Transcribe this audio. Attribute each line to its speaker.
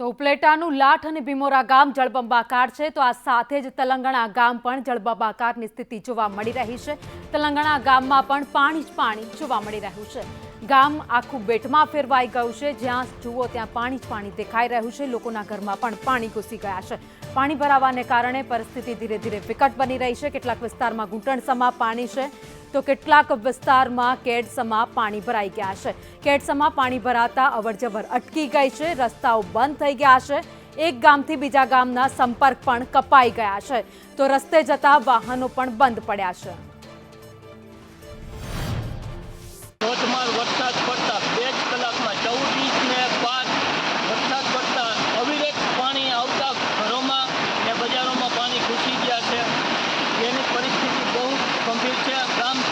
Speaker 1: તો ઉપલેટાનું લાઠ અને ભીમોરા ગામ જળબંબાકાર છે. તો આ સાથે જ તેલંગણા ગામ પણ જળબંબાકારની સ્થિતિ જોવા મળી રહી છે. તેલંગણા ગામમાં પણ પાણી જ પાણી જોવા મળી રહ્યું છે. ગામ આખું બેટમાં ફેરવાઈ ગયું છે. જ્યાં જુઓ ત્યાં પાણી જ પાણી દેખાઈ રહ્યું છે. લોકોના ઘરમાં પણ પાણી ઘૂસી ગયા છે. પાણી ભરાવાને કારણે પરિસ્થિતિ ધીરે ધીરે વિકટ બની રહી છે. કેટલાક વિસ્તારમાં ઘૂંટણસમાં પાણી છે. તો કેટલાક વિસ્તારમાં કેડસમા પાણી ભરાઈ ગયા છે. કેડસમા પાણી ભરાતા અવરજવર અટકી ગઈ છે. રસ્તાઓ બંધ થઈ ગયા છે. એક ગામથી બીજા ગામના સંપર્ક પણ કપાઈ ગયા છે. તો રસ્તે જતા વાહનો પણ બંધ પડ્યા છે.
Speaker 2: computer from